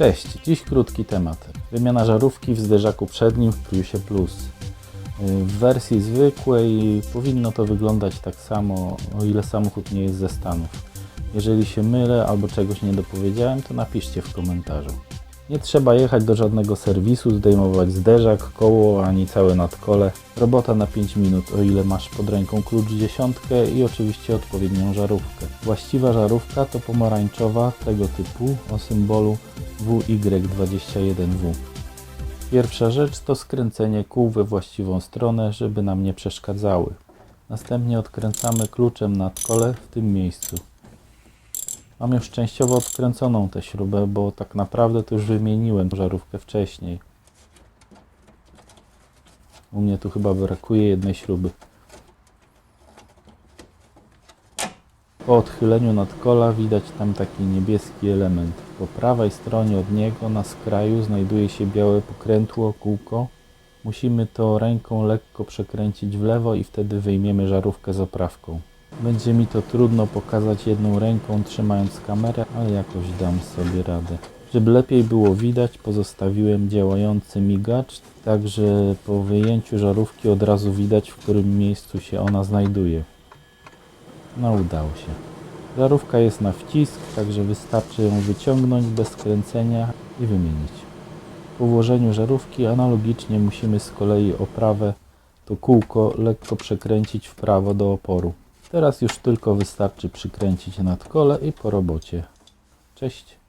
Cześć, dziś krótki temat. Wymiana żarówki w zderzaku przednim w Priusie Plus. Yy, W wersji zwykłej powinno to wyglądać tak samo, o ile samochód nie jest ze Stanów. Jeżeli się mylę albo czegoś nie dopowiedziałem, to napiszcie w komentarzu. Nie trzeba jechać do żadnego serwisu, zdejmować zderzak, koło ani całe nadkole. Robota na 5 minut, o ile masz pod ręką klucz dziesiątkę i oczywiście odpowiednią żarówkę. Właściwa żarówka to pomarańczowa tego typu o symbolu WY21W. Pierwsza rzecz to skręcenie kół we właściwą stronę, żeby nam nie przeszkadzały. Następnie odkręcamy kluczem nadkole w tym miejscu. Mam już częściowo odkręconą tę śrubę, bo tak naprawdę to już wymieniłem żarówkę wcześniej. U mnie tu chyba brakuje jednej śruby. Po odchyleniu nadkola widać tam taki niebieski element. Po prawej stronie od niego na skraju znajduje się białe pokrętło, kółko. Musimy to ręką lekko przekręcić w lewo i wtedy wyjmiemy żarówkę z oprawką. Będzie mi to trudno pokazać jedną ręką trzymając kamerę, ale jakoś dam sobie radę. Żeby lepiej było widać, pozostawiłem działający migacz, także po wyjęciu żarówki od razu widać, w którym miejscu się ona znajduje. No udało się. Żarówka jest na wcisk, także wystarczy ją wyciągnąć bez kręcenia i wymienić. Po włożeniu żarówki analogicznie musimy z kolei oprawę, to kółko lekko przekręcić w prawo do oporu. Teraz już tylko wystarczy przykręcić nadkole i po robocie. Cześć.